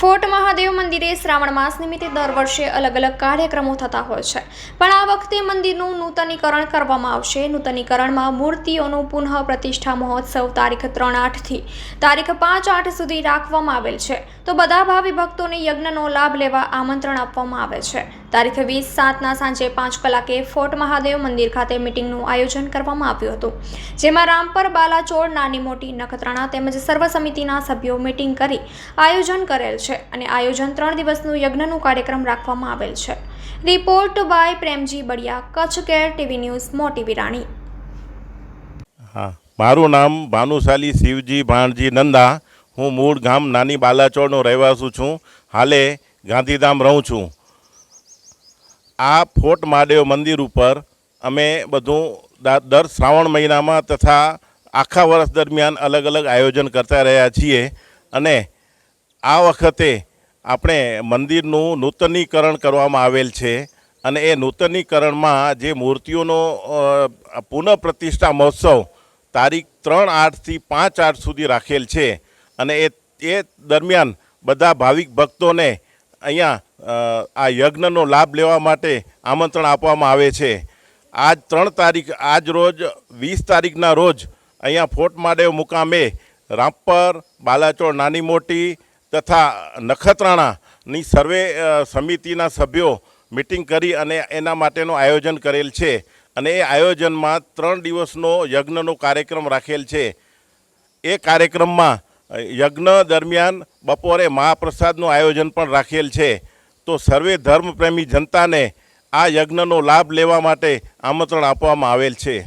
Fort Mahadev મંદિરે શ્રાવણ માસ નિમિત્તે દર વર્ષે અલગ અલગ કાર્યક્રમો થતા હોય છે. પણ આ વખતે મંદિરનું નૂતનીકરણ કરવામાં આવશે. નૂતનીકરણમાં મૂર્તિઓનું પુનઃ પ્રતિષ્ઠા મહોત્સવ તારીખ ત્રણ આઠથી તારીખ પાંચ આઠ સુધી રાખવામાં આવેલ છે. તો બધા ભાવિ ભક્તોને યજ્ઞનો લાભ લેવા આમંત્રણ આપવામાં આવે છે. તારીખ વીસ સાતના સાંજે પાંચ કલાકે ફોર્ટ મહાદેવ મંદિર ખાતે મિટિંગનું આયોજન કરવામાં આવ્યું હતું, જેમાં રામપર બાલાચોળ નાની મોટી નખત્રાણા તેમજ સર્વ સમિતિના સભ્યો મિટિંગ કરી આયોજન કરેલ છે અને આયોજન ત્રણ દિવસનું યજ્ઞનું કાર્યક્રમ રાખવામાં આવેલ છે. Report by Premji Baliya Kutch care TV news, Moti Virani હા, મારું નામ ભાનુશાલી શિવજી ભાણજી નંદા, હું મૂળ ગામ નાની બાલાચોળનો રહેવાસી છું. હાલે ગાંધીધામ રહું છું. આ ફોર્ટ મહાદેવ મંદિર ઉપર અમે બધું દર શ્રાવણ મહિનામાં તથા આખા વર્ષ દરમિયાન અલગ અલગ આયોજન કરતા રહ્યા છીએ અને આ વખતે આપણે મંદિરનું નૂતનીકરણ કરવામાં આવેલ છે અને એ નૂતનીકરણમાં જે મૂર્તિઓનો પુનઃપ્રતિષ્ઠા મહોત્સવ તારીખ ત્રણ આઠથી પાંચ આઠ સુધી રાખેલ છે અને એ એ દરમિયાન બધા ભાવિક ભક્તોને અહીંયા આ યજ્ઞનો લાભ લેવા માટે આમંત્રણ આપવામાં આવે છે. આજ ત્રણ તારીખ, આજ રોજ, વીસ તારીખના રોજ અહીંયા ફોર્ટ માડેવ મુકામે રામપર, બાલાચોળ, નાની મોટી તથા નખત્રાણાની સર્વે સમિતિના સભ્યો મિટિંગ કરી અને એના માટેનું આયોજન કરેલ છે. અને એ આયોજનમાં ત્રણ દિવસનો યજ્ઞનો કાર્યક્રમ રાખેલ છે. એ કાર્યક્રમમાં યજ્ઞ દરમિયાન બપોરે મહાપ્રસાદનું આયોજન પણ રાખેલ છે. તો સર્વે ધર્મપ્રેમી જનતાને આ યજ્ઞનો લાભ લેવા માટે આમંત્રણ આપવામાં આવેલ છે.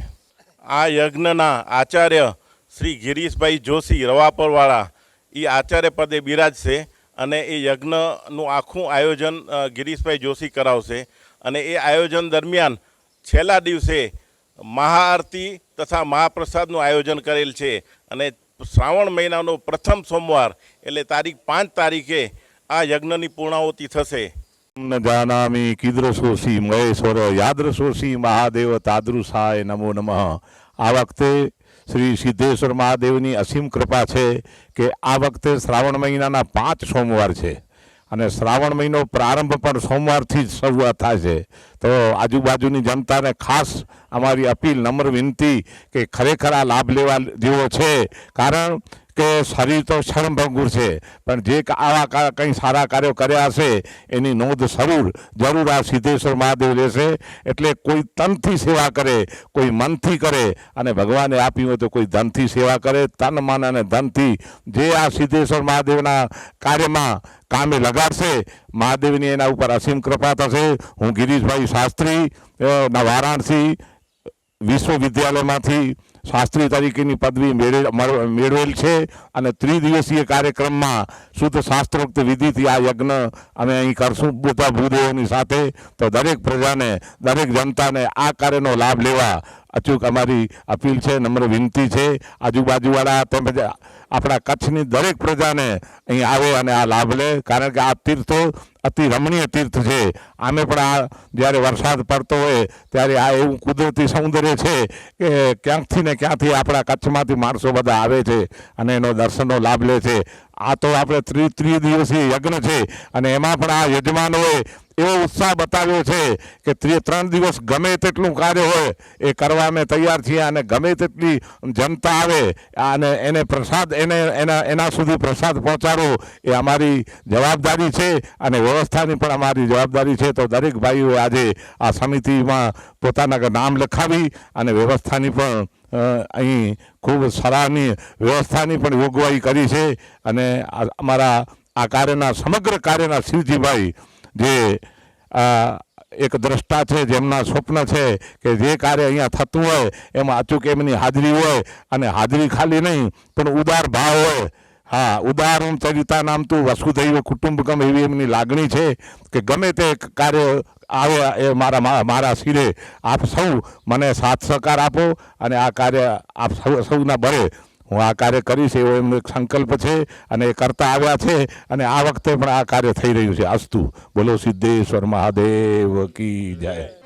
આ યજ્ઞના આચાર્ય શ્રી ગિરીશભાઈ જોશી રવાપરવાળા એ આચાર્ય પદે બિરાજશે અને એ યજ્ઞનું આખું આયોજન ગિરીશભાઈ જોશી કરાવશે. અને એ આયોજન દરમિયાન છેલ્લા દિવસે મહાઆરતી તથા મહાપ્રસાદનું આયોજન કરેલ છે. અને શ્રાવણ મહિનાનો પ્રથમ સોમવાર, એટલે તારીખ પાંચ તારીખે આ યજ્ઞની પૂર્ણાહુતિ થશે. ન જાનામી કીદૃશોષી મહેશ્વર યાદ્રસોસી મહાદેવ તાદૃશાય નમો નમઃ. આ વખતે શ્રી સિદ્ધેશ્વર મહાદેવની અસીમ કૃપા છે કે આ વખતે શ્રાવણ મહિનાના પાંચ સોમવાર છે. અને શ્રાવણ મહિનો પ્રારંભ પણ સોમવારથી જ શરૂઆત થાય છે. તો આજુબાજુની જનતાને ખાસ અમારી અપીલ નમ્ર વિનંતી કે ખરેખર આ લાભ લેવા જેવો છે. કારણ કે શરીર તો ક્ષણભંગુર છે, પણ જે આવા કંઈ સારા કાર્યો કર્યા હશે, એની નોંધ જરૂર જરૂર આ સિદ્ધેશ્વર મહાદેવ લેશે. એટલે કોઈ તનથી સેવા કરે, કોઈ મનથી કરે, અને ભગવાને આપ્યું હોય તો કોઈ ધનથી સેવા કરે, તન, મન અને ધનથી. જે આ સિદ્ધેશ્વર મહાદેવના કાર્યમાં કામે લગાડશે, મહાદેવની એના ઉપર અસીમ કૃપા થશે. હું ગિરીશભાઈ શાસ્ત્રી વારાણસી વિશ્વવિદ્યાલયમાંથી શાસ્ત્રી તરીકેની પદવી મેળવે- મેળવેલ છે અને ત્રિદિવસીય કાર્યક્રમમાં શુદ્ધ શાસ્ત્રોક્ત વિધિથી આ યજ્ઞ અમે અહીં કરશું. બધા ભૂદેવોની સાથે તો દરેક પ્રજાને, દરેક જનતાને આ કાર્યનો લાભ લેવા અચૂક અમારી અપીલ છે, નમ્ર વિનંતી છે. આજુબાજુવાળા તેમજ આપણા કચ્છની દરેક પ્રજાને અહીં આવે અને આ લાભ લે. કારણ કે આ તીર્થો અતિ રમણીય તીર્થ છે. આમે પણ આ જ્યારે વરસાદ પડતો હોય ત્યારે આ એવું કુદરતી સૌંદર્ય છે કે ક્યાંકથી ને ક્યાંથી આપણા કચ્છમાંથી માણસો બધા આવે છે અને એનો દર્શનનો લાભ લે છે. આ તો આપણે ત્રિ ત્રિ દિવસીય યજ્ઞ છે અને એમાં પણ આ યજમાનોએ એવો ઉત્સાહ બતાવ્યો છે કે ત્રી ત્રણ દિવસ ગમે તેટલું કાર્ય હોય એ કરવા અમે તૈયાર છીએ અને ગમે તેટલી જનતા આવે, અને એને પ્રસાદ એને એના એના સુધી પ્રસાદ પહોંચાડવો એ અમારી જવાબદારી છે અને વ્યવસ્થાની પણ અમારી જવાબદારી છે. તો દરેક ભાઈઓએ આજે આ સમિતિમાં પોતાના નામ લખાવી અને વ્યવસ્થાની પણ અહીં ખૂબ સરાહનીય વ્યવસ્થાની પણ જોગવાઈ કરી છે. અને અમારા આ કાર્યના સમગ્ર કાર્યના શિવજીભાઈ જે એક દ્રષ્ટા છે, જેમના સ્વપ્ન છે કે જે કાર્ય અહીંયા થતું હોય, એમાં અચૂક એમની હાજરી હોય અને હાજરી ખાલી નહીં, પણ ઉદાર ભાવ હોય. હા, ઉદાહરણ ચરિતા નામ તું વસુધૈવ કુટુંબકમ એવી એમની લાગણી છે કે ગમે તે કાર્ય આવે, એ મારા મારા શિરે, આપ સૌ મને સાથ સહકાર આપો અને આ કાર્ય આપ સૌ, સૌના બળે હું આ કાર્ય કરીશ એવો એમનો એક સંકલ્પ છે અને એ કરતા આવ્યા છે અને આ વખતે પણ આ કાર્ય થઈ રહ્યું છે. અસ્તુ. બોલો સિદ્ધેશ્વર મહાદેવ કી જય.